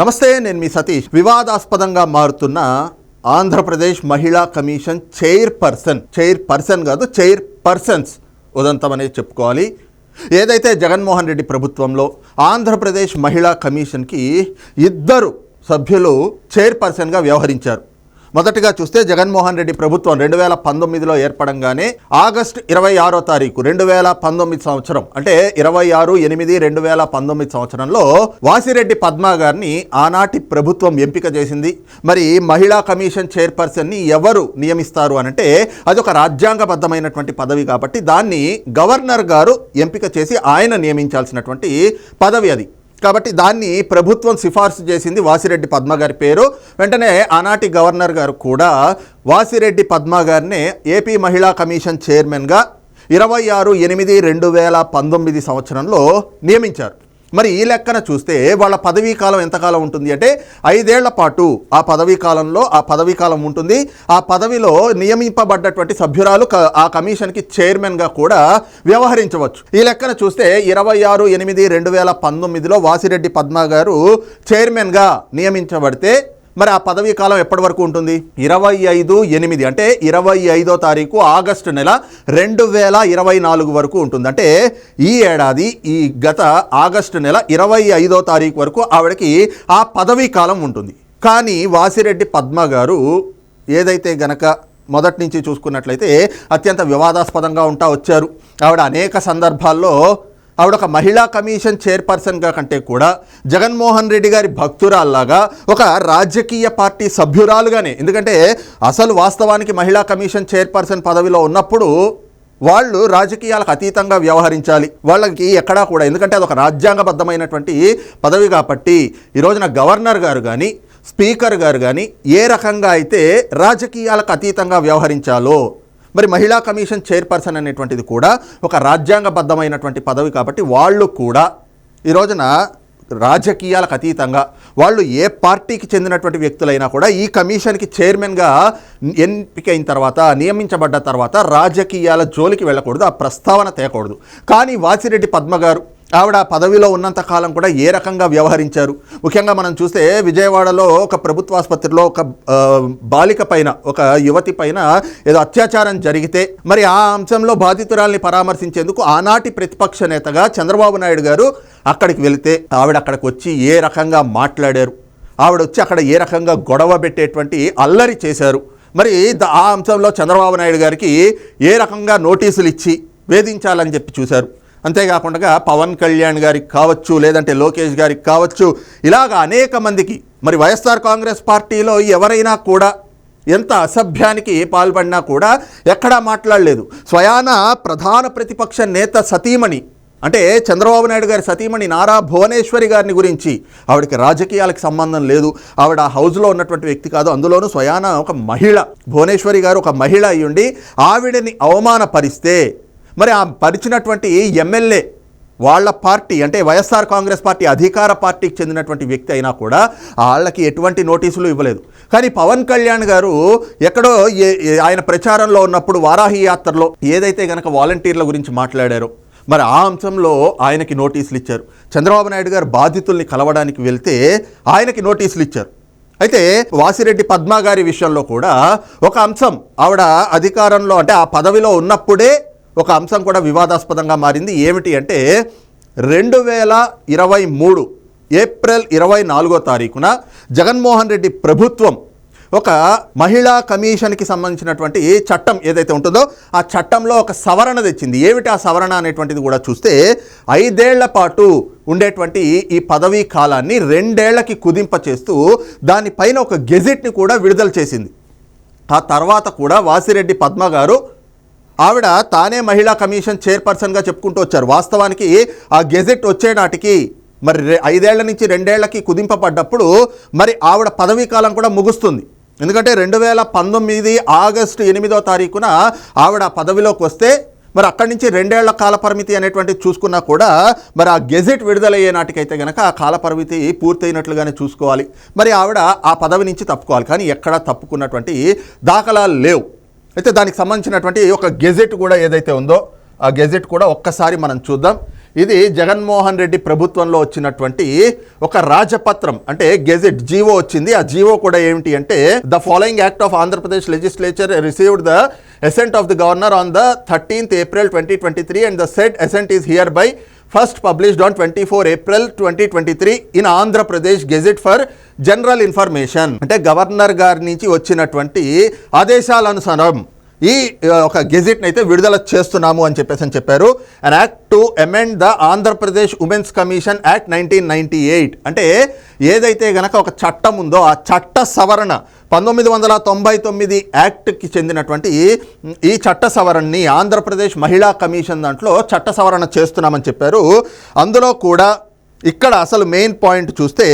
నమస్తే నేను మీ సతీష్. వివాదాస్పదంగా మారుతున్న ఆంధ్రప్రదేశ్ మహిళా commission chair person chair person కాదు చైర్ పర్సన్స్ ఉదంతం అనేది చెప్పుకోవాలి. ఏదైతే జగన్మోహన్ రెడ్డి ప్రభుత్వంలో ఆంధ్రప్రదేశ్ మహిళా కమిషన్కి ఇద్దరు సభ్యులు చైర్పర్సన్గా వ్యవహరించారు. మొదటగా చూస్తే జగన్మోహన్ రెడ్డి ప్రభుత్వం రెండు వేల పంతొమ్మిదిలో ఏర్పడంగానే ఆగస్టు ఇరవై ఆరో తారీఖు రెండు వేల పంతొమ్మిది సంవత్సరం అంటే ఇరవై ఆరు ఎనిమిది రెండు వేల పంతొమ్మిది సంవత్సరంలో వాసిరెడ్డి పద్మా గారిని ఆనాటి ప్రభుత్వం ఎంపిక చేసింది. మరి మహిళా కమిషన్ చైర్పర్సన్ని ఎవరు నియమిస్తారు అనంటే అది ఒక రాజ్యాంగబద్ధమైనటువంటి పదవి కాబట్టి దాన్ని గవర్నర్ గారు ఎంపిక చేసి ఆయన నియమించాల్సినటువంటి పదవి అది. కాబట్టి దాన్ని ప్రభుత్వం సిఫార్సు చేసింది వాసిరెడ్డి పద్మ గారి పేరు. వెంటనే ఆనాటి గవర్నర్ గారు కూడా వాసిరెడ్డి పద్మ గారిని ఏపీ మహిళా కమిషన్ చైర్మన్గా ఇరవై ఆరు ఎనిమిది రెండు వేల పంతొమ్మిది సంవత్సరంలో నియమించారు. మరి ఈ లెక్కన చూస్తే వాళ్ళ పదవీ కాలం ఎంతకాలం ఉంటుంది అంటే ఐదేళ్ళ పాటు ఆ పదవీ కాలంలో ఆ పదవీ కాలం ఉంటుంది. ఆ పదవిలో నియమింపబడ్డటువంటి సభ్యురాలు క- ఆ కమిషన్కి చైర్మన్గా కూడా వ్యవహరించవచ్చు. ఈ లెక్కన చూస్తే ఇరవై ఆరు ఎనిమిది రెండు వేల పంతొమ్మిదిలో వాసిరెడ్డి పద్మ గారు చైర్మన్గా నియమించబడితే మరి ఆ పదవీ కాలం ఎప్పటి వరకు ఉంటుంది? ఇరవై ఐదు ఎనిమిది అంటే ఇరవై ఐదో తారీఖు ఆగస్టు నెల రెండు వేల ఇరవై నాలుగు వరకు ఉంటుంది. అంటే ఈ ఏడాది ఈ గత ఆగస్టు నెల ఇరవై ఐదో తారీఖు వరకు ఆవిడకి ఆ పదవీ కాలం ఉంటుంది. కానీ వాసిరెడ్డి పద్మ గారు ఏదైతే గనక మొదటి నుంచి చూసుకున్నట్లయితే అత్యంత వివాదాస్పదంగా ఉంటా వచ్చారు. ఆవిడ అనేక సందర్భాల్లో ఆవిడ ఒక మహిళా కమిషన్ చైర్పర్సన్గా కంటే కూడా జగన్మోహన్ రెడ్డి గారి భక్తురాల్లాగా ఒక రాజకీయ పార్టీ సభ్యురాలుగానే. ఎందుకంటే అసలు వాస్తవానికి మహిళా కమిషన్ చైర్పర్సన్ పదవిలో ఉన్నప్పుడు వాళ్ళు రాజకీయాలకు అతీతంగా వ్యవహరించాలి. వాళ్ళకి ఎక్కడా కూడా ఎందుకంటే అదొక రాజ్యాంగబద్ధమైనటువంటి పదవి కాబట్టి ఈ రోజున గవర్నర్ గారు కానీ స్పీకర్ గారు కానీ ఏ రకంగా అయితే రాజకీయాలకు అతీతంగా వ్యవహరించాలో మరి మహిళా కమిషన్ చైర్పర్సన్ అనేటువంటిది కూడా ఒక రాజ్యాంగబద్ధమైనటువంటి పదవి కాబట్టి వాళ్ళు కూడా ఈ రోజున రాజకీయాలకు అతీతంగా వాళ్ళు ఏ పార్టీకి చెందినటువంటి వ్యక్తులైనా కూడా ఈ కమిషన్కి చైర్మన్గా ఎంపికైన తర్వాత నియమించబడ్డ తర్వాత రాజకీయాల జోలికి వెళ్ళకూడదు ఆ ప్రస్తావన తేకూడదు. కానీ వాసిరెడ్డి పద్మగారు ఆవిడ పదవిలో ఉన్నంత కాలం కూడా ఏ రకంగా వ్యవహరించారు? ముఖ్యంగా మనం చూస్తే విజయవాడలో ఒక ప్రభుత్వ ఆసుపత్రిలో ఒక బాలిక పైన ఒక యువతి పైన ఏదో అత్యాచారం జరిగితే మరి ఆ అంశంలో బాధితురాల్ని పరామర్శించేందుకు ఆనాటి ప్రతిపక్ష నేతగా చంద్రబాబు నాయుడు గారు అక్కడికి వెళితే ఆవిడ అక్కడికి వచ్చి ఏ రకంగా మాట్లాడారు? ఆవిడ వచ్చి అక్కడ ఏ రకంగా గొడవ పెట్టేటువంటి అల్లరి చేశారు? మరి ఆ అంశంలో చంద్రబాబు నాయుడు గారికి ఏ రకంగా నోటీసులు ఇచ్చి వేధించాలని చెప్పి చూశారు? అంతేకాకుండా పవన్ కళ్యాణ్ గారికి కావచ్చు లేదంటే లోకేష్ గారికి కావచ్చు ఇలాగ అనేక మందికి. మరి వైఎస్ఆర్ కాంగ్రెస్ పార్టీలో ఎవరైనా కూడా ఎంత అసభ్యానికి పాల్పడినా కూడా ఎక్కడా మాట్లాడలేదు. స్వయాన ప్రధాన ప్రతిపక్ష నేత సతీమణి అంటే చంద్రబాబు నాయుడు గారి సతీమణి నారా భువనేశ్వరి గారిని గురించి ఆవిడకి రాజకీయాలకు సంబంధం లేదు. ఆవిడ హౌస్లో ఉన్నటువంటి వ్యక్తి కాదు అందులోనూ స్వయాన ఒక మహిళ భువనేశ్వరి గారు ఒక మహిళ అయ్యుండి ఆవిడని అవమానపరిస్తే మరి ఆ పరిచినటువంటి ఎమ్మెల్యే వాళ్ళ పార్టీ అంటే వైఎస్ఆర్ కాంగ్రెస్ పార్టీ అధికార పార్టీకి చెందినటువంటి వ్యక్తి అయినా కూడా వాళ్ళకి ఎటువంటి నోటీసులు ఇవ్వలేదు. కానీ పవన్ కళ్యాణ్ గారు ఎక్కడో ఏ- ఆయన ప్రచారంలో ఉన్నప్పుడు వారాహి యాత్రలో ఏదైతే గనక వాలంటీర్ల గురించి మాట్లాడారో మరి ఆ అంశంలో ఆయనకి నోటీసులు ఇచ్చారు. చంద్రబాబు నాయుడు గారు బాధితుల్ని కలవడానికి వెళ్తే ఆయనకి నోటీసులు ఇచ్చారు. అయితే వాసిరెడ్డి పద్మా గారి విషయంలో కూడా ఒక అంశం ఆవిడ అధికారంలో అంటే ఆ పదవిలో ఉన్నప్పుడే ఒక అంశం కూడా వివాదాస్పదంగా మారింది. ఏమిటి అంటే రెండు వేల ఇరవై మూడు ఏప్రిల్ ఇరవై నాలుగో తారీఖున జగన్మోహన్ రెడ్డి ప్రభుత్వం ఒక మహిళా కమిషన్కి సంబంధించినటువంటి చట్టం ఏదైతే ఉంటుందో ఆ చట్టంలో ఒక సవరణ తెచ్చింది. ఏమిటి ఆ సవరణ అనేటువంటిది కూడా చూస్తే ఐదేళ్ళ పాటు ఉండేటువంటి ఈ పదవీ కాలాన్ని రెండేళ్ళకి కుదింప చేస్తూ దానిపైన ఒక గెజిట్ని కూడా విడుదల చేసింది. ఆ తర్వాత కూడా వాసిరెడ్డి పద్మ గారు ఆవిడ తానే మహిళా కమిషన్ చైర్పర్సన్గా చెప్పుకుంటూ వచ్చారు. వాస్తవానికి ఆ గెజెట్ వచ్చే నాటికి మరి ఐదేళ్ళ నుంచి రెండేళ్ళకి కుదింపబడ్డప్పుడు మరి ఆవిడ పదవీ కాలం కూడా ముగుస్తుంది. ఎందుకంటే రెండు వేల పంతొమ్మిది ఆగస్టు ఎనిమిదో తారీఖున ఆవిడ పదవిలోకి వస్తే మరి అక్కడి నుంచి రెండేళ్ళ కాలపరిమితి అనేటువంటిది చూసుకున్నా కూడా మరి ఆ గెజెట్ విడుదలయ్యే నాటికైతే గనక ఆ కాలపరిమితి పూర్తయినట్లుగానే చూసుకోవాలి. మరి ఆవిడ ఆ పదవి నుంచి తప్పుకోవాలి. కానీ ఎక్కడా తప్పుకున్నటువంటి దాఖలాలు లేవు. అయితే దానికి సంబంధించినటువంటి ఒక గెజెట్ కూడా ఏదైతే ఉందో ఆ గెజెట్ కూడా ఒక్కసారి మనం చూద్దాం. ఇది జగన్మోహన్ రెడ్డి ప్రభుత్వంలో వచ్చినటువంటి ఒక రాజపత్రం అంటే గెజెట్ జీవో వచ్చింది. ఆ జీవో కూడా ఏమిటి అంటే the following act of Andhra Pradesh legislature received the assent of the governor on the thirteenth April twenty twenty three and the said assent is hereby first published on twenty four April twenty twenty three in Andhra Pradesh gazette for general information అంటే governor గారి నుంచి వచ్చినటువంటి ఆదేశాల అనుసారం ఈ ఒక గెజిట్ని అయితే విడుదల చేస్తున్నాము అని చెప్పేసి అని చెప్పారు. And act to amend the Andhra Pradesh women's commission act nineteen ninety eight అంటే ఏదైతే గనక ఒక చట్టం ఉందో ఆ చట్ట సవరణ పంతొమ్మిది వందల తొంభై తొమ్మిది యాక్ట్కి చెందినటువంటి ఈ చట్ట సవరణని ఆంధ్రప్రదేశ్ మహిళా కమిషన్ దాంట్లో చట్ట సవరణ చేస్తున్నామని చెప్పారు. అందులో కూడా ఇక్కడ అసలు మెయిన్ పాయింట్ చూస్తే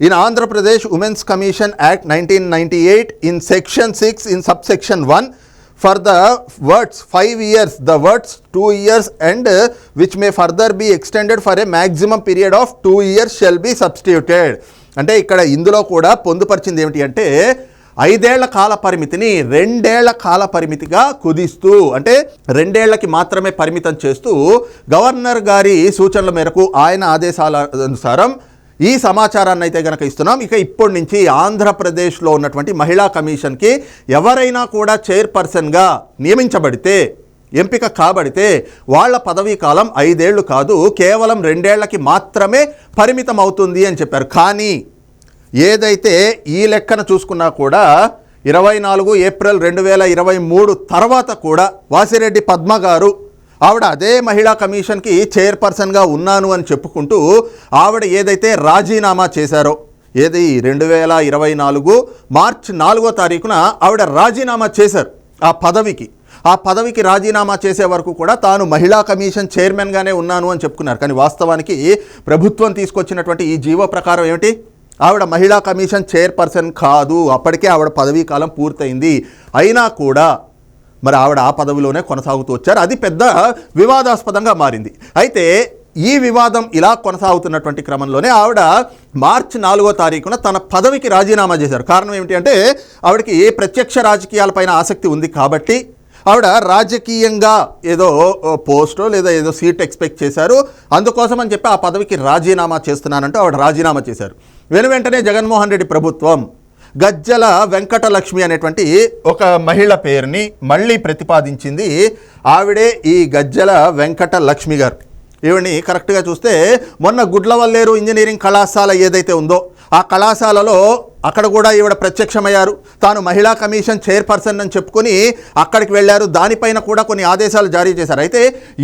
in Andhra Pradesh women's commission act nineteen ninety eight in section six in sub section one for the words five years the words two years and which may further be extended for a maximum period of two years shall be substituted. అంటే ఇక్కడ ఇందులో కూడా పొందుపరిచింది ఏమిటి అంటే ఐదేళ్ళ కాల పరిమితిని రెండేళ్ళ కాల పరిమితిగా కుదిస్తూ అంటే రెండేళ్ళకి మాత్రమే పరిమితం చేస్తూ గవర్నర్ గారి సూచనల మేరకు ఆయన ఆదేశాల అనుసారం ఈ సమాచారాన్ని అయితే గనక ఇస్తున్నాం. ఇక ఇప్పటి నుంచి ఆంధ్రప్రదేశ్లో ఉన్నటువంటి మహిళా కమిషన్కి ఎవరైనా కూడా చైర్పర్సన్గా నియమించబడితే ఎంపిక కాబడితే వాళ్ళ పదవీ కాలం ఐదేళ్ళు కాదు కేవలం రెండేళ్ళకి మాత్రమే పరిమితం అవుతుంది అని చెప్పారు. కానీ ఏదైతే ఈ లెక్కన చూసుకున్నా కూడా ఇరవై నాలుగు ఏప్రిల్ రెండు వేల ఇరవై మూడు తర్వాత కూడా వాసిరెడ్డి పద్మ గారు ఆవిడ అదే మహిళా కమిషన్కి చైర్పర్సన్గా ఉన్నాను అని చెప్పుకుంటూ ఆవిడ ఏదైతే రాజీనామా చేశారో ఏది రెండు వేల ఇరవై నాలుగు మార్చ్ నాలుగో తారీఖున ఆవిడ రాజీనామా చేశారు ఆ పదవికి. ఆ పదవికి రాజీనామా చేసే వరకు కూడా తాను మహిళా కమిషన్ చైర్మన్గానే ఉన్నాను అని చెప్పుకున్నారు. కానీ వాస్తవానికి ప్రభుత్వం తీసుకొచ్చినటువంటి ఈ జీవో ప్రకారం ఏమిటి? ఆవిడ మహిళా కమిషన్ చైర్పర్సన్ కాదు. అప్పటికే ఆవిడ పదవీ కాలం పూర్తయింది. అయినా కూడా మరి ఆవిడ ఆ పదవిలోనే కొనసాగుతూ వచ్చారు. అది పెద్ద వివాదాస్పదంగా మారింది. అయితే ఈ వివాదం ఇలా కొనసాగుతున్నటువంటి క్రమంలోనే ఆవిడ మార్చి నాలుగో తారీఖున తన పదవికి రాజీనామా చేశారు. కారణం ఏమిటి అంటే ఆవిడకి ఏ ప్రత్యక్ష రాజకీయాలపైన ఆసక్తి ఉంది కాబట్టి ఆవిడ రాజకీయంగా ఏదో పోస్టో లేదా ఏదో సీట్ ఎక్స్పెక్ట్ చేశారు. అందుకోసం అని చెప్పి ఆ పదవికి రాజీనామా చేస్తున్నానంటూ ఆవిడ రాజీనామా చేశారు. వెను వెంటనే జగన్మోహన్ రెడ్డి ప్రభుత్వం గజ్జల వెంకటలక్ష్మి అనేటువంటి ఒక మహిళ పేరుని మళ్ళీ ప్రతిపాదించింది ఆవిడే ఈ గజ్జల వెంకటలక్ష్మి గారు. ఈవిడిని కరెక్ట్గా చూస్తే మొన్న గుడ్లవల్లేరు ఇంజనీరింగ్ కళాశాల ఏదైతే ఉందో ఆ కళాశాలలో అక్కడ కూడా ఈవిడ ప్రత్యక్షమయ్యారు. తాను మహిళా కమిషన్ చైర్పర్సన్ అని చెప్పుకొని అక్కడికి వెళ్ళారు. దానిపైన కూడా కొన్ని ఆదేశాలు జారీ చేశారు. అయితే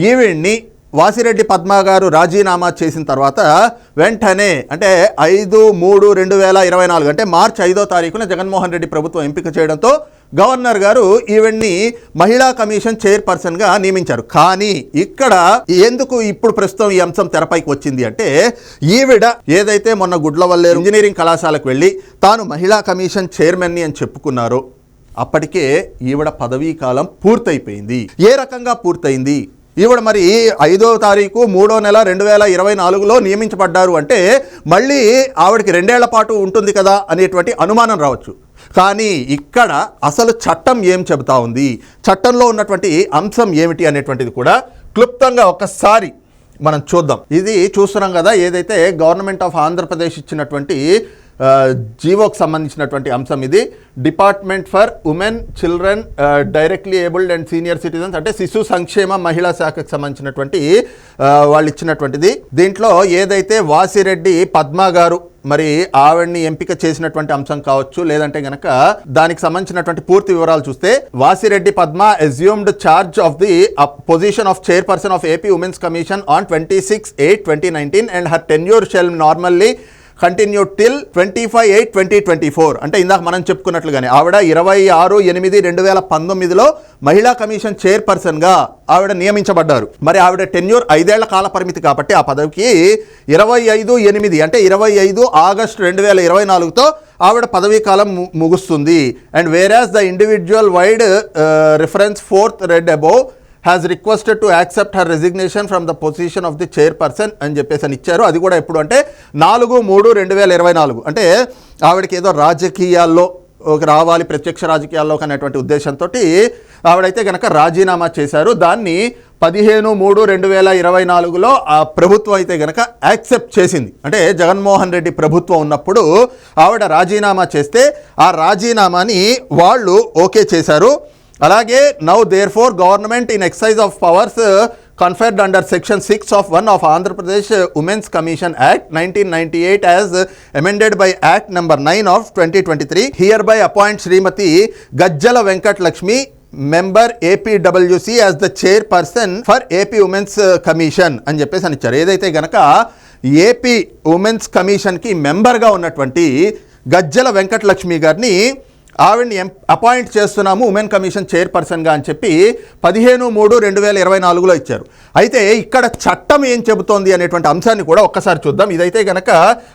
ఈవిడ్ని వాసిరెడ్డి పద్మ గారు రాజీనామా చేసిన తర్వాత వెంటనే అంటే ఐదు మూడు రెండు వేల ఇరవై నాలుగు అంటే మార్చి ఐదో తారీఖున జగన్మోహన్ రెడ్డి ప్రభుత్వం ఎంపిక చేయడంతో గవర్నర్ గారు ఈవెన్ని మహిళా కమిషన్ చైర్పర్సన్గా నియమించారు. కానీ ఇక్కడ ఎందుకు ఇప్పుడు ప్రస్తుతం ఈ అంశం తెరపైకి వచ్చింది అంటే ఈవిడ ఏదైతే మొన్న గుడ్లవల్లే ఇంజనీరింగ్ కళాశాలకు వెళ్ళి తాను మహిళా కమిషన్ చైర్మన్ని అని చెప్పుకున్నారో అప్పటికే ఈవిడ పదవీ కాలం పూర్తయిపోయింది. ఏ రకంగా పూర్తయింది? ఈవిడ మరి ఐదో తారీఖు మూడో నెల రెండు వేల ఇరవై నాలుగులో నియమించబడ్డారు అంటే మళ్ళీ ఆవిడకి రెండేళ్ళ పాటు ఉంటుంది కదా అనేటువంటి అనుమానం రావచ్చు. కానీ ఇక్కడ అసలు చట్టం ఏం చెబుతా ఉంది? చట్టంలో ఉన్నటువంటి అంశం ఏమిటి అనేటువంటిది కూడా క్లుప్తంగా ఒకసారి మనం చూద్దాం. ఇది చూస్తున్నాం కదా ఏదైతే గవర్నమెంట్ ఆఫ్ ఆంధ్రప్రదేశ్ ఇచ్చినటువంటి జీవోకు సంబంధించినటువంటి అంశం ఇది. Department for women children directly abled and senior citizens అంటే శిశు సంక్షేమ మహిళా శాఖకు సంబంధించినటువంటి వాళ్ళు ఇచ్చినటువంటిది. దీంట్లో ఏదైతే వాసిరెడ్డి పద్మ గారు మరి ఆవిడ్ని ఎంపిక చేసినటువంటి అంశం కావచ్చు లేదంటే గనక దానికి సంబంధించినటువంటి పూర్తి వివరాలు చూస్తే Vasireddy Padma assumed charge of the position of chairperson of AP women's commission on twenty six eight twenty nineteen and her tenure shall normally continue till twenty five eight twenty twenty four అంటే ఇందాక మనం చెప్పుకున్నట్లుగానే ఆవిడ ఇరవై ఆరు ఎనిమిది రెండు వేల పంతొమ్మిదిలో మహిళా కమిషన్ చైర్పర్సన్గా ఆవిడ నియమించబడ్డారు. మరి ఆవిడ టెన్యూర్ ఐదేళ్ళ కాల పరిమితి కాబట్టి ఆ పదవికి ఇరవై ఐదు ఎనిమిది అంటే ఇరవై ఐదు ఆగస్టు రెండు వేల ఇరవై నాలుగుతో ఆవిడ పదవీ కాలం ము- ముగుస్తుంది. And whereas the individual vide reference fourth read above has requested to accept her resignation from the position of the chairperson అని చెప్పేసి అని ఇచ్చారు. అది కూడా ఎప్పుడు అంటే నాలుగు మూడు రెండు వేల ఇరవై నాలుగు. అంటే ఆవిడకి ఏదో రాజకీయాల్లో ఒక రావాలి ప్రత్యక్ష రాజకీయాల్లోకి అనేటువంటి ఉద్దేశంతో ఆవిడైతే కనుక రాజీనామా చేశారు. దాన్ని పదిహేను మూడు రెండు వేల ఇరవై నాలుగులో ఆ ప్రభుత్వం అయితే గనక యాక్సెప్ట్ చేసింది. అంటే జగన్మోహన్ రెడ్డి ప్రభుత్వం ఉన్నప్పుడు ఆవిడ రాజీనామా చేస్తే ఆ రాజీనామాని వాళ్ళు ఓకే చేశారు. అలాగే now therefore government in exercise of powers conferred under section six of one of Andhra Pradesh women's commission act nineteen ninety eight as amended by act number nine of twenty twenty three hereby appoint Srimathi Gajjala Venkata Lakshmi member AP WC as the chair person for AP women's commission అని చెప్పేసి అని ఇచ్చారు. ఏదైతే గనక AP women's కమిషన్కి మెంబర్గా ఉన్నటువంటి గజ్జల వెంకటలక్ష్మి గారిని ఆవిడ్ని ఎం- అపాయింట్ చేస్తున్నాము ఉమెన్ కమిషన్ చైర్పర్సన్గా అని చెప్పి పదిహేను మూడు రెండు వేల ఇరవై నాలుగులో ఇచ్చారు. అయితే ఇక్కడ చట్టం ఏం చెబుతోంది అనేటువంటి అంశాన్ని కూడా ఒక్కసారి చూద్దాం. ఇదైతే గనక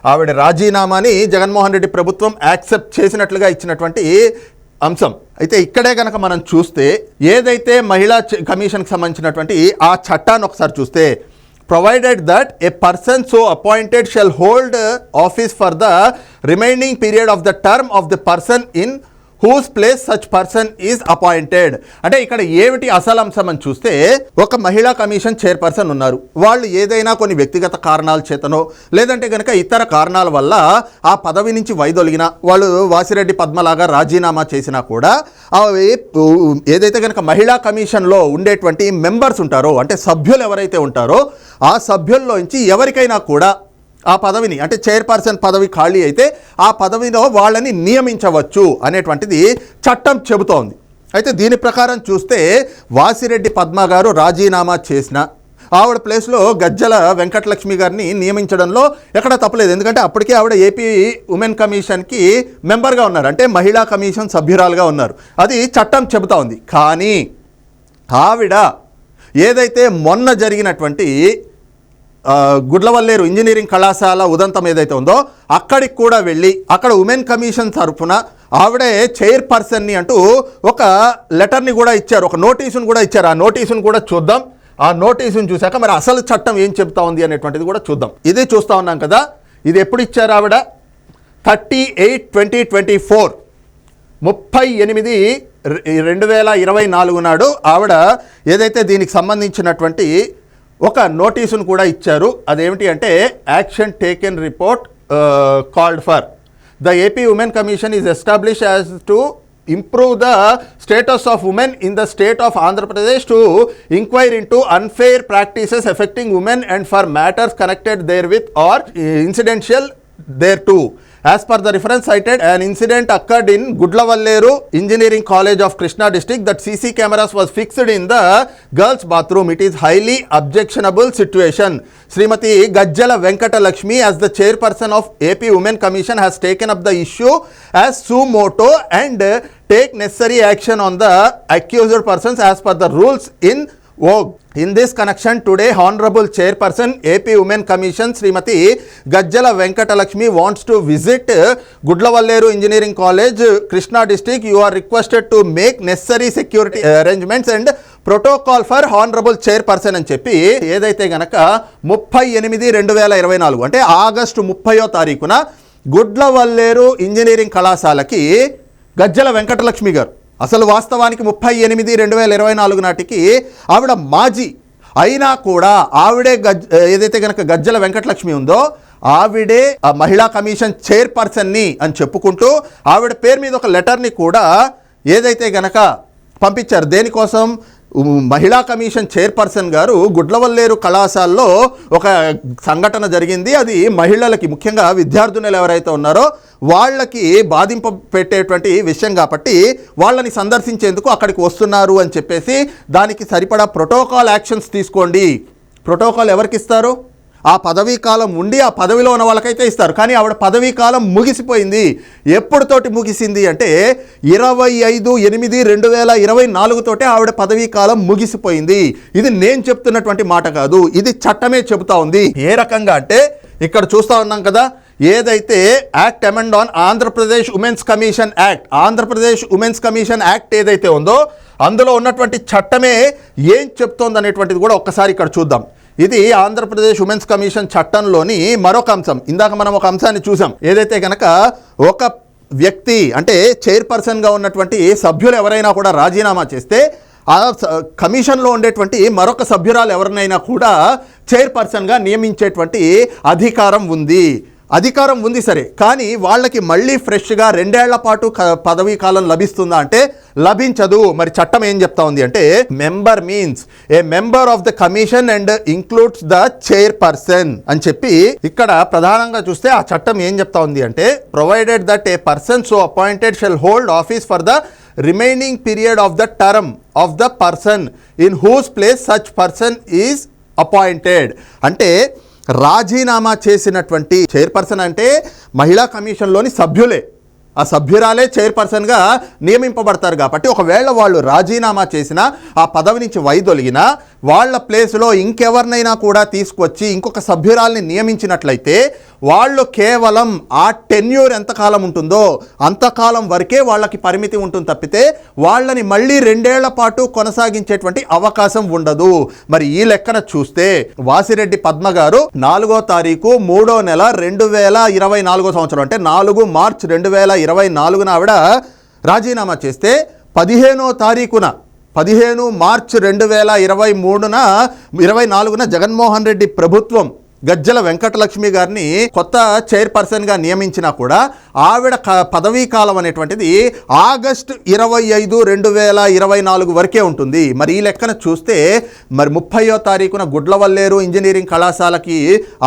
ఆవిడ రాజీనామాని జగన్మోహన్ రెడ్డి ప్రభుత్వం యాక్సెప్ట్ చేసినట్లుగా ఇచ్చినటువంటి అంశం. అయితే ఇక్కడే కనుక మనం చూస్తే ఏదైతే మహిళా కమిషన్కి సంబంధించినటువంటి ఆ చట్టాన్ని ఒకసారి చూస్తే provided that a person so appointed shall hold office for the remaining period of the term of the person in whose place such person is appointed అంటే ఇక్కడ ఏమిటి అసలు అంశం అని చూస్తే ఒక మహిళా కమిషన్ చైర్పర్సన్ ఉన్నారు. వాళ్ళు ఏదైనా కొన్ని వ్యక్తిగత కారణాల చేతనో లేదంటే కనుక ఇతర కారణాల వల్ల ఆ పదవి నుంచి వైదొలిగిన వాళ్ళు వాసిరెడ్డి పద్మలాగా రాజీనామా చేసినా కూడా ఏదైతే కనుక మహిళా కమిషన్లో ఉండేటువంటి మెంబర్స్ ఉంటారో అంటే సభ్యులు ఎవరైతే ఉంటారో ఆ సభ్యుల్లోంచి ఎవరికైనా కూడా ఆ పదవిని అంటే చైర్పర్సన్ పదవి ఖాళీ అయితే ఆ పదవిలో వాళ్ళని నియమించవచ్చు అనేటువంటిది చట్టం చెబుతోంది. అయితే దీని ప్రకారం చూస్తే వాసిరెడ్డి పద్మ గారు రాజీనామా చేసిన ఆవిడ ప్లేస్లో గజ్జల వెంకటలక్ష్మి గారిని నియమించడంలో ఎక్కడ తప్పలేదు. ఎందుకంటే అప్పటికే ఆవిడ ఏపీ ఉమెన్ కమిషన్కి మెంబర్గా ఉన్నారు. అంటే మహిళా కమిషన్ సభ్యురాలుగా ఉన్నారు. అది చట్టం చెబుతా ఉంది కానీ ఆవిడ ఏదైతే మొన్న జరిగినటువంటి గుడ్లవల్లేరు ఇంజనీరింగ్ కళాశాల ఉదంతం ఏదైతే ఉందో అక్కడికి కూడా వెళ్ళి అక్కడ ఉమెన్ కమిషన్ తరఫున ఆవిడే చైర్పర్సన్ని అంటూ ఒక లెటర్ని కూడా ఇచ్చారు ఒక నోటీసును కూడా ఇచ్చారు. ఆ నోటీసును కూడా చూద్దాం. ఆ నోటీసును చూశాక మరి అసలు చట్టం ఏం చెప్తా ఉంది అనేటువంటిది కూడా చూద్దాం. ఇది చూస్తా ఉన్నాం కదా. ఇది ఎప్పుడు ఇచ్చారు ఆవిడ? Thirty eight twenty twenty four. ముప్పై ఎనిమిది రెండు వేల ఇరవై నాలుగు నాడు ఆవిడ ఏదైతే దీనికి సంబంధించినటువంటి ఒక నోటీసును కూడా ఇచ్చారు. అదేమిటి అంటే action taken report called for. The AP women commission is establish as to improve the status of women in the state of Andhra Pradesh to inquire in to unfair practices affecting women and for matters connected therewith or incidental thereto. As per the reference cited, an incident occurred in Gudlavalleru Engineering College of Krishna district that CC cameras was fixed in the girls bathroom. It is highly objectionable situation. Srimati Gajjala Venkata Lakshmi as the chairperson of AP Women Commission has taken up the issue as suo moto and take necessary action on the accused persons as per the rules in oh in this connection today honourable chairperson AP women commission Shrimati Gajjala Venkatalakshmi wants to visit Gudlavalleru engineering college Krishna district you are requested to make necessary security arrangements and protocol for honourable chairperson అని చెప్పి ఏదైతే గనక ముప్పై ఎనిమిది రెండు వేల ఇరవై నాలుగు అంటే ఆగస్టు ముప్పయో తారీఖున గుడ్లవల్లేరు ఇంజనీరింగ్ కళాశాలకి గజ్జల వెంకటలక్ష్మి గారు. అసలు వాస్తవానికి ముప్పై ఎనిమిది రెండు వేల ఇరవై నాలుగు నాటికి ఆవిడ మాజీ అయినా కూడా ఆవిడే గజ్ ఏదైతే కనుక గజ్జల వెంకటలక్ష్మి ఉందో ఆవిడే ఆ మహిళా కమిషన్ చైర్పర్సన్ని అని చెప్పుకుంటూ ఆవిడ పేరు మీద ఒక లెటర్ని కూడా ఏదైతే గనక పంపించారు. దేనికోసం? మహిళా కమిషన్ చైర్పర్సన్ గారు గుడ్లవల్లేరు కళాశాలలో ఒక సంఘటన జరిగింది. అది మహిళలకి ముఖ్యంగా విద్యార్థినులు ఎవరైతే ఉన్నారో వాళ్ళకి బాధింప పెట్టేటువంటి విషయం కాబట్టి వాళ్ళని సందర్శించేందుకు అక్కడికి వస్తున్నారు అని చెప్పేసి దానికి సరిపడా ప్రోటోకాల్ యాక్షన్స్ తీసుకోండి. ప్రోటోకాల్ ఎవరికి ఇస్తారు? ఆ పదవీ కాలం ఉండి ఆ పదవిలో ఉన్న వాళ్ళకైతే ఇస్తారు. కానీ ఆవిడ పదవీ కాలం ముగిసిపోయింది. ఎప్పుడుతోటి ముగిసింది అంటే ఇరవై ఐదు ఎనిమిది రెండు వేల ఇరవై నాలుగుతోటే ఆవిడ పదవీ కాలం ముగిసిపోయింది. ఇది నేను చెప్తున్నటువంటి మాట కాదు. ఇది చట్టమే చెబుతా ఉంది. ఏ రకంగా అంటే ఇక్కడ చూస్తా ఉన్నాం కదా ఏదైతే act amend on Andhra Pradesh women's commission act Andhra Pradesh women's commission act ఏదైతే ఉందో అందులో ఉన్నటువంటి చట్టమే ఏం చెప్తోంది అనేటువంటిది కూడా ఒక్కసారి ఇక్కడ చూద్దాం. ఇది ఆంధ్రప్రదేశ్ ఉమెన్స్ కమిషన్ చట్టంలోని మరొక అంశం. ఇందాక మనం ఒక అంశాన్ని చూసాం. ఏదైతే కనుక ఒక వ్యక్తి అంటే చైర్పర్సన్గా ఉన్నటువంటి సభ్యులు ఎవరైనా కూడా రాజీనామా చేస్తే ఆ స- కమిషన్లో ఉండేటువంటి మరొక సభ్యురాలు ఎవరినైనా కూడా చైర్పర్సన్గా నియమించేటువంటి అధికారం ఉంది. అధికారం ఉంది సరే కానీ వాళ్ళకి మళ్ళీ ఫ్రెష్గా రెండేళ్ళ పాటు పదవీ కాలం లభిస్తుందా అంటే లభించదు. మరి చట్టం ఏం చెప్తా ఉంది అంటే member means a member of the commission and includes the chair person అని చెప్పి ఇక్కడ ప్రధానంగా చూస్తే ఆ చట్టం ఏం చెప్తా ఉంది అంటే provided that a person so appointed shall hold office for the remaining period of the term of the person in whose place such person is appointed. అంటే రాజీనామా చేసినటువంటి చైర్పర్సన్ అంటే మహిళా కమిషన్లోని సభ్యులే. ఆ సభ్యురాలే చైర్పర్సన్గా నియమింపబడతారు కాబట్టి ఒకవేళ వాళ్ళు రాజీనామా చేసినా ఆ పదవి నుంచి వైదొలిగినా వాళ్ళ ప్లేస్లో ఇంకెవరినైనా కూడా తీసుకొచ్చి ఇంకొక సభ్యురాల్ని నియమించినట్లయితే వాళ్ళు కేవలం ఆ టెన్యూర్ ఎంతకాలం ఉంటుందో అంతకాలం వరకే వాళ్ళకి పరిమితి ఉంటుంది తప్పితే వాళ్ళని మళ్ళీ రెండేళ్ళ పాటు కొనసాగించేటువంటి అవకాశం ఉండదు. మరి ఈ లెక్కన చూస్తే వాసిరెడ్డి పద్మ గారు నాలుగో తారీఖు మూడో నెల రెండు వేల ఇరవై నాలుగో సంవత్సరం అంటే నాలుగు మార్చ్ రెండు వేల ఇరవై నాలుగున ఆవిడ రాజీనామా చేస్తే పదిహేనో తారీఖున పదిహేను మార్చ్ రెండు వేల ఇరవై మూడున ఇరవై నాలుగున జగన్మోహన్ రెడ్డి ప్రభుత్వం గజ్జల వెంకటలక్ష్మి గారిని కొత్త చైర్పర్సన్గా నియమించినా కూడా ఆవిడ క- పదవీ కాలం అనేటువంటిది ఆగస్టు ఇరవై ఐదు రెండు వేల ఇరవై నాలుగు వరకే ఉంటుంది. మరి ఈ లెక్కన చూస్తే మరి ముప్పయో తారీఖున గుడ్లవల్లేరు ఇంజనీరింగ్ కళాశాలకి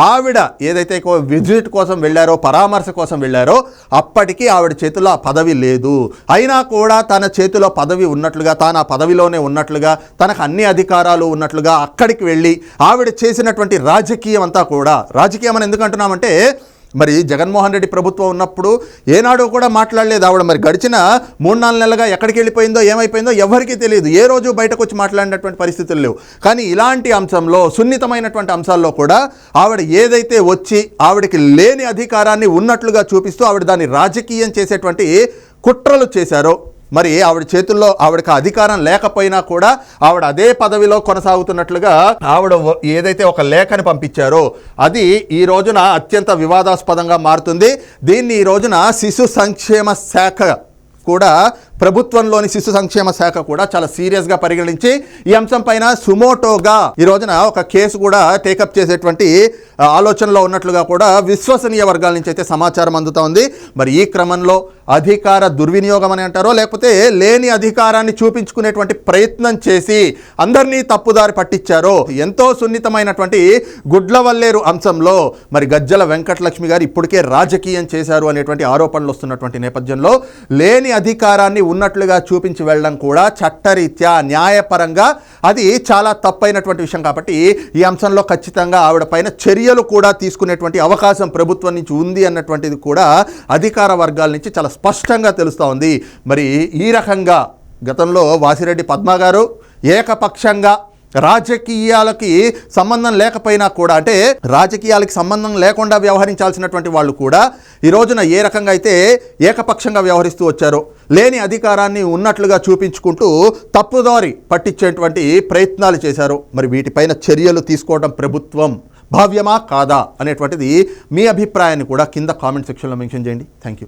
ఆవిడ ఏదైతే విజిట్ కోసం వెళ్ళారో పరామర్శ కోసం వెళ్ళారో అప్పటికి ఆవిడ చేతిలో ఆ పదవి లేదు. అయినా కూడా తన చేతిలో పదవి ఉన్నట్లుగా తాను ఆ పదవిలోనే ఉన్నట్లుగా తనకు అన్ని అధికారాలు ఉన్నట్లుగా అక్కడికి వెళ్ళి ఆవిడ చేసినటువంటి రాజకీయం అంతా కూడా రాజకీయం అని ఎందుకు అంటున్నామంటే మరి జగన్మోహన్ రెడ్డి ప్రభుత్వం ఉన్నప్పుడు ఏనాడు కూడా మాట్లాడలేదు ఆవిడ. మరి గడిచిన మూడు నాలుగు నెలలుగా ఎక్కడికి వెళ్ళిపోయిందో ఏమైపోయిందో ఎవరికీ తెలియదు. ఏ రోజు బయటకు వచ్చి మాట్లాడినటువంటి పరిస్థితులు లేవు. కానీ ఇలాంటి అంశంలో సున్నితమైనటువంటి అంశాల్లో కూడా ఆవిడ ఏదైతే వచ్చి ఆవిడకి లేని అధికారాన్ని ఉన్నట్లుగా చూపిస్తూ ఆవిడ దాన్ని రాజకీయం చేసేటువంటి కుట్రలు చేశారో మరి ఆవిడ చేతుల్లో ఆవిడకి అధికారం లేకపోయినా కూడా ఆవిడ అదే పదవిలో కొనసాగుతున్నట్లుగా ఆవిడ ఏదైతే ఒక లేఖని పంపించారో అది ఈ రోజున అత్యంత వివాదాస్పదంగా మారుతుంది. దీన్ని ఈ రోజున శిశు సంక్షేమ శాఖ కూడా ప్రభుత్వంలోని శిశు సంక్షేమ శాఖ కూడా చాలా సీరియస్గా పరిగణించి ఈ అంశం పైన సుమోటోగా ఈ రోజున ఒక కేసు కూడా టేకప్ చేసేటువంటి ఆలోచనలో ఉన్నట్లుగా కూడా విశ్వసనీయ వర్గాల నుంచి అయితే సమాచారం అందుతా ఉంది. మరి ఈ క్రమంలో అధికార దుర్వినియోగం అని అంటారో లేకపోతే లేని అధికారాన్ని చూపించుకునేటువంటి ప్రయత్నం చేసి అందరినీ తప్పుదారి పట్టించారో ఎంతో సున్నితమైనటువంటి గుడ్లవల్లేరు అంశంలో మరి గజ్జల వెంకటలక్ష్మి గారు ఇప్పటికే రాజకీయం చేశారు అనేటువంటి ఆరోపణలు వస్తున్నటువంటి నేపథ్యంలో లేని అధికారాన్ని ఉన్నట్లుగా చూపించి వెళ్ళడం కూడా చట్టరీత్యా న్యాయపరంగా అది చాలా తప్పైనటువంటి విషయం కాబట్టి ఈ అంశంలో ఖచ్చితంగా ఆవిడ పైన చర్యలు కూడా తీసుకునేటువంటి అవకాశం ప్రభుత్వం నుంచి ఉంది అన్నటువంటిది కూడా అధికార వర్గాల నుంచి చాలా స్పష్టంగా తెలుస్తూ ఉంది. మరి ఈ రకంగా గతంలో వాసిరెడ్డి పద్మ గారు ఏకపక్షంగా రాజకీయాలకి సంబంధం లేకపోయినా కూడా అంటే రాజకీయాలకి సంబంధం లేకుండా వ్యవహరించాల్సినటువంటి వాళ్ళు కూడా ఈ రోజున ఏ రకంగా అయితే ఏకపక్షంగా వ్యవహరిస్తూ వచ్చారో లేని అధికారాన్ని ఉన్నట్లుగా చూపించుకుంటూ తప్పుదారి పట్టించేటువంటి ప్రయత్నాలు చేశారు. మరి వీటిపైన చర్యలు తీసుకోవడం ప్రభుత్వం భావ్యమా కాదా అనేటువంటిది మీ అభిప్రాయాన్ని కూడా కింద కామెంట్ సెక్షన్లో మెన్షన్ చేయండి. Thank you